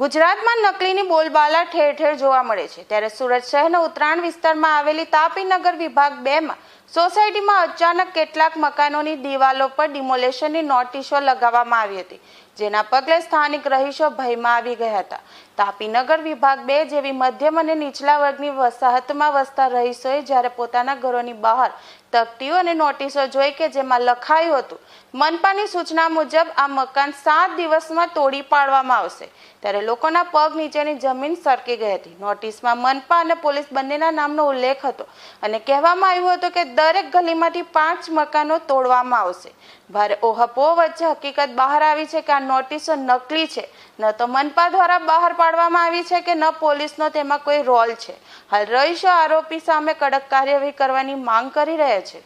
ગુજરાતમાં નકલીની બોલબાલા ઠેર ઠેર જોવા મળે છે. ત્યારે સુરત શહેરના ઉત્તરાયણ વિસ્તારમાં આવેલી તાપીનગર વિભાગ બેમાં સોસાયટીમાં અચાનક કેટલાક મકાનોની દિવાલો પર ડિમોલેશનની નોટિસો લગાવવામાં આવી હતી, જેના પગલે સ્થાનિક રહીશો ભયમાં આવી ગયા હતા. તાપીનગર વિભાગ બે જેવી મધ્યમ અને નીચલા વર્ગની વસાહતમાં વસતા રહીશોએ જ્યારે પોતાના ઘરોની બહાર તકતીઓ અને નોટિસો જોઈ કે જેમાં લખાયું હતું, મનપાની સૂચના મુજબ આ મકાન સાત દિવસમાં તોડી પાડવામાં આવશે. ત્યારે લોકોના પગ નીચેની જમીન સરકી ગઈ હતી. નોટિસમાં મનપા અને પોલીસ બંનેના નામનો ઉલ્લેખ હતો અને કહેવામાં આવ્યું હતું કે દરેક ગલીમાંથી પાંચ મકાનો તોડવામાં આવશે. ભારે ઓહપો વચ્ચે હકીકત બહાર આવી છે કે આ નોટિસો નકલી છે. ન તો મનપા દ્વારા બહાર પાડવામાં આવી છે કે ન પોલીસનો તેમાં કોઈ રોલ છે. હાલ રહીશો આરોપી સામે કડક કાર્યવાહી કરવાની માંગ કરી રહ્યા છે.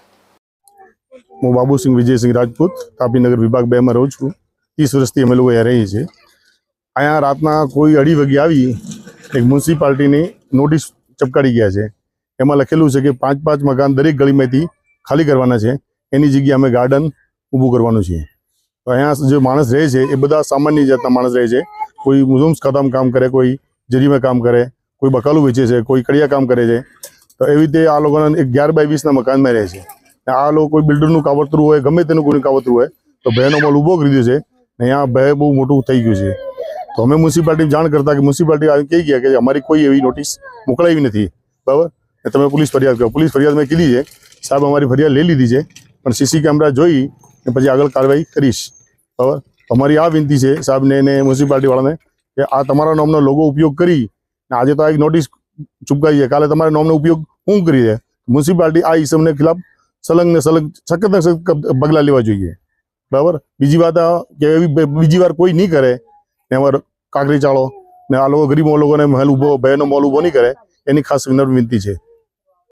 હું બાબુસિંહ વિજયસિંહ રાજપૂત તાપીનગર વિભાગ બેમાં રહું છું. ત્રીસ વર્ષથી અમે લોકો અહીંયા રહીએ છીએ. અહીંયા રાતના કોઈ અઢી વાગે આવી એક મ્યુનિસિપાલિટીની નોટિસ ચપકાડી ગયા છે. એમાં લખેલું છે કે પાંચ પાંચ મકાન દરેક ગલીમાંથી ખાલી કરવાના છે. એની જગ્યાએ અમે ગાર્ડન ઊભું કરવાનું છે. તો અહીંયા જે માણસ રહે છે, એ બધા સામાન્ય જાતના માણસ રહે છે. કોઈ મુઝમ્સ ખાતામાં કામ કરે, કોઈ જરીમાં કામ કરે, કોઈ બકાલું વેચે છે, કોઈ કડિયા કામ કરે છે. તો એવી રીતે આ લોકોના અગિયાર બાય વીસના મકાનમાં રહે છે. આ લોકો કોઈ બિલ્ડરનું કાવતરું હોય, ગમે તેનું કોઈનું કાવતરું હોય, તો ભયનો મોલ ઊભો કરી દીધો છે. ને અહીંયા ભય બહુ મોટું થઈ ગયું છે. તો અમે મ્યુનિસિપાલિટી જાણ કરતા કે મ્યુનિસિપાલિટી આવી કહી ગયા કે અમારી કોઈ એવી નોટિસ મોકલાવી નથી. બરાબર? તમે પોલીસ ફરિયાદ કરો. પોલીસ ફરિયાદ મેં કીધી છે. સાહેબ અમારી ફરિયાદ લઈ લીધી છે. પણ સીસી કેમેરા જોઈ ને પછી આગળ કાર્યવાહી કરીશ. બરાબર? અમારી આ વિનંતી છે સાહેબને અને મ્યુનિસિપાલિટીવાળાને કે આ તમારા નામનો લોગો ઉપયોગ કરી આજે તો આ એક નોટિસ ચૂપકાઈ છે કાલે તમારા નામનો ઉપયોગ હું કરી છે મ્યુનિસિપાલિટી આ ઇસમને ખિલાફ સલંગ ને સલંગ સખત ને સખત પગલાં લેવા જોઈએ. બરાબર? બીજી વાત કે એવી બીજી વાર કોઈ નહીં કરે ને અમારે કાંકરી ચાળો ને આ લોકો ગરીબ લોકોને મહેલ ઊભો ભયનો મોલ ઊભો નહીં કરે, એની ખાસ વિનર, વિનંતી છે.